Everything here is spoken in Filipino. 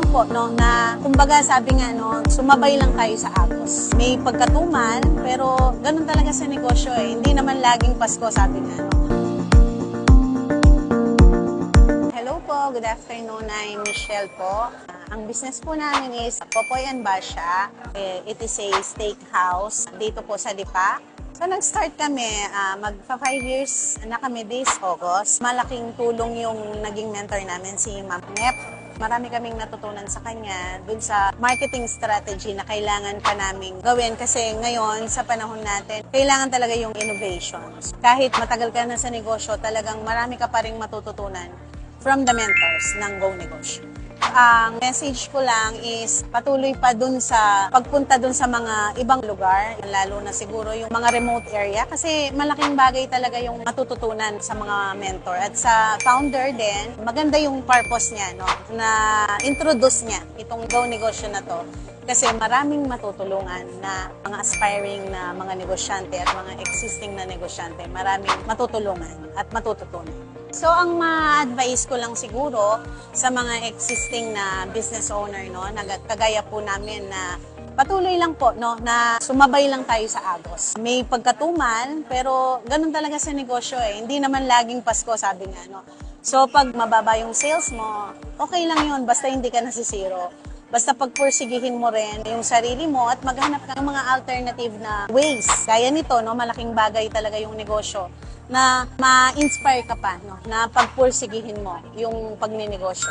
lang po, no, na kumbaga sabi nga, no, sumabay lang tayo sa agos. May pagkatumal, pero ganun talaga sa negosyo eh. Hindi naman laging Pasko, sabi nga, no. Hello po, good afternoon. I'm Michelle po. Ah, ang business po namin is Popoy and Basha. Eh, It is a steakhouse dito po sa Lipa. So nag-start kami, ah, magpa 5 years na kami this August. Malaking tulong yung naging mentor namin si Ma'am Nep. Marami kaming natutunan sa kanya dun sa marketing strategy na kailangan pa naming gawin kasi ngayon sa panahon natin, kailangan talaga yung innovations. Kahit matagal ka na sa negosyo, talagang marami ka pa rin matututunan from the mentors ng Go Negosyo. Ang message ko lang is patuloy pa dun sa pagpunta dun sa mga ibang lugar, lalo na siguro yung mga remote area kasi malaking bagay talaga yung matututunan sa mga mentor. At sa founder din, maganda yung purpose niya, no? na introduce niya itong Go Negosyo na to kasi maraming matutulungan na mga aspiring na mga negosyante at mga existing na negosyante, maraming matutulungan at matututunan. So, ang ma-advise ko lang siguro sa mga existing na business owner, no, na po namin na patuloy lang po, no, na sumabay lang tayo sa agos. May pagkatumal, pero ganun talaga sa negosyo eh. Hindi naman laging Pasko, sabi nga, no. So, pag mababa yung sales mo, okay lang yun, basta hindi ka nasisiro. Basta pagpursigihin mo rin yung sarili mo at maghanap ka ng mga alternative na ways. Gaya nito, no, malaking bagay talaga yung negosyo na ma-inspire ka pa, no, na pagpursigihin mo yung pagninegosyo.